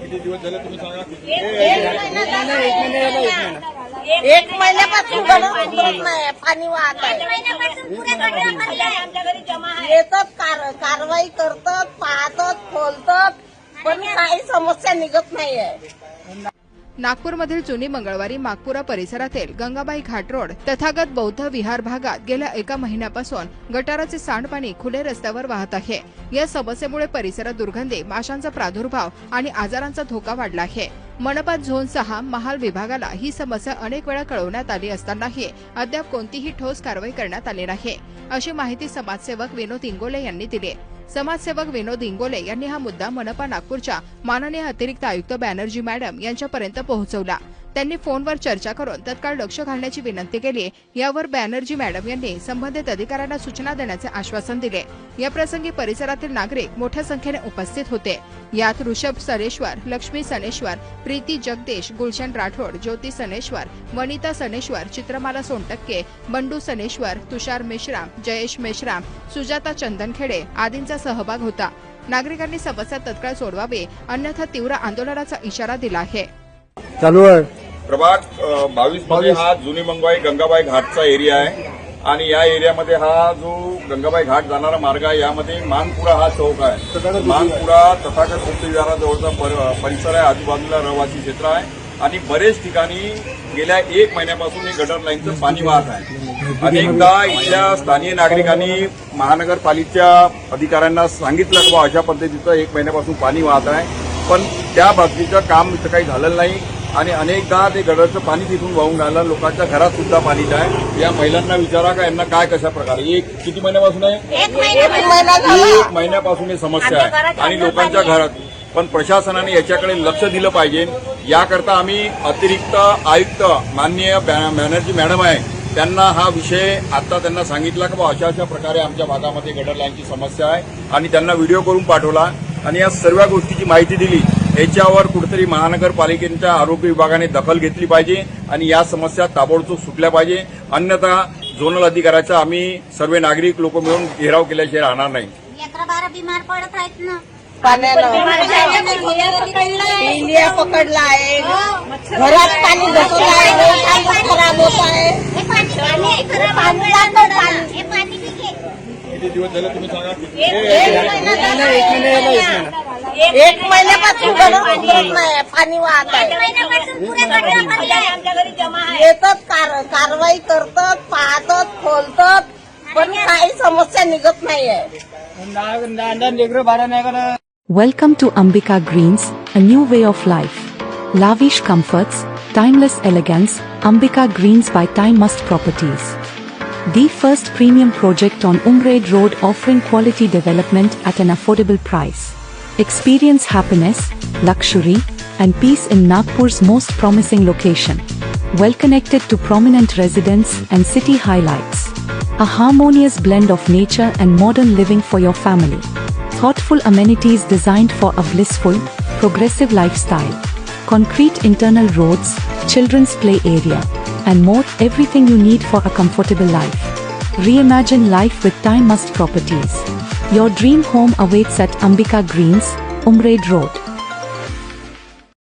किती दिवस झाले तुम्ही सांगा? एक महिन्यापासून नाही पाणी वाहत आहे. येतात कार कारवाई करतात पाहतात खोलतात पण काही समस्या निघत नाहीये. नागपूरमधील जुनी मंगळवारी मागपुरा परिसरातील गंगाबाई घाट रोड तथागत बौद्ध विहार भागात गेल्या एका महिन्यापासून गटाराचे सांडपाणी खुले रस्त्यावर वाहत आहे. या समस्येमुळे परिसरात दुर्गंधी माशांचा प्रादुर्भाव आणि आजारांचा धोका वाढला आहे. मनपा झोन सहा महाल विभागाला ही समस्या अनेक वेळा कळवण्यात आली असतानाही अद्याप कोणतीही ठोस कारवाई करण्यात आली नाही. अशी माहिती समाजसेवक विनोद इंगोले यांनी दिली. समाजसेवक विनोद इंगोले यांनी हा मुद्दा मनपा नागपूरच्या माननीय अतिरिक्त आयुक्त बॅनर्जी मॅडम यांच्यापर्यंत पोहोचवला. त्यांनी फोनवर चर्चा करून तत्काळ लक्ष घालण्याची विनंती केली. यावर बॅनर्जी मॅडम यांनी संबंधित अधिकाऱ्यांना सूचना देण्याचे आश्वासन दिले. या प्रसंगी परिसरातील नागरिक मोठ्या संख्येने उपस्थित होते. यात ऋषभ सनेश्वर लक्ष्मी सनेश्वर प्रीती जगदेश गुलशन राठोड ज्योती सनेश्वर वनिता सनेश्वर चित्रमाला सोनटक्के बंडू सनेश्वर तुषार मेश्राम जयेश मेश्राम सुजाता चंदनखेडे आदींचा सहभाग होता. नागरिकांनी समस्या तत्काळ सोडवावी अन्यथा तीव्र आंदोलनाचा इशारा दिला आहे. चालू आहे. प्रभाग बावीसमध्ये हा जुनी मंगवाई गंगाबाई घाटचा एरिया आहे. आणि या एरियामध्ये हा जो गंगाबाई घाट जाणारा मार्ग आहे यामध्ये मानपुरा हा चौक आहे. मानपुरा तथागत गुप्त विहाराजवळचा पर- परिसर आहे आजूबाजूला रहिवासी क्षेत्र आहे. आणि बरेच ठिकाणी गेल्या एक महिन्यापासून हे गटर लाईनचं पाणी वाहत आहे. अनेकदा इथल्या स्थानिक नागरिकांनी महानगरपालिकेच्या अधिकाऱ्यांना सांगितलं की अशा पद्धतीचं एक महिन्यापासून पाणी वाहत आहे. पण त्या बाबतीचं काम इथं काही झालेलं नाही. आणि अनेकदा ते गडरचं पाणी तिथून वाहून राहिलं. लोकांच्या घरात सुद्धा पाणी आहे या महिलांना विचारा का यांना काय कशा प्रकारे? एक किती महिन्यापासून आहे? एक महिन्यापासून ही समस्या आहे. आणि लोकांच्या घरात. पण प्रशासनाने याच्याकडे लक्ष दिलं पाहिजे. याकरता आम्ही अतिरिक्त आयुक्त माननीय बॅ- बॅनर्जी मॅडम आहे. त्यांना हा विषय आता त्यांना सांगितला की बा अशा अशा प्रकारे आमच्या भागामध्ये गटर लाईनची समस्या आहे. आणि त्यांना व्हिडिओ करून पाठवला. आणि या सर्व गोष्टीची माहिती दिली याच्यावर कुठेतरी महानगरपालिकेच्या आरोग्य विभागाने दखल घेतली पाहिजे आणि या समस्या ताबडतोब सुटल्या पाहिजे. अन्यथा झोनल अधिकाऱ्याचा आम्ही सर्व नागरिक लोक मिळून घेराव केल्याशिवाय राहणार नाही. बिमार पडत आहेत ना. पाण्यानं. पिलिया पकडला आहे. घरात पाणी घुसलं आहे रोज पाणी खराब होत आहे हे पाणी पाणी पाणी लागतं पाणी हे पाणी पिके किती दिवस झाले तुम्ही सांगा एक महिन्यापासून गडर उतरत नाही पाणी वाहत आहे महिन्यापासून पुऱ्या गटारामध्ये आहे. येतात कार कारवाई करतात पाहतात खोलतात पण काही समस्या निघत नाहीये लेकरं बारा नाही का Welcome to Ambika Greens, a new way of life. Lavish comforts, timeless elegance, Ambika Greens by Time Must Properties. The first premium project on Umraid Road offering quality development at an affordable price. Experience happiness, luxury, and peace in Nagpur's most promising location. Well connected to prominent residents and city highlights. A harmonious blend of nature and modern living for your family. Thoughtful amenities designed for a blissful, progressive lifestyle. Concrete internal roads, children's play area, and more everything you need for a comfortable life. Reimagine life with Time Must Properties. Your dream home awaits at Ambika Greens, Umraid Road.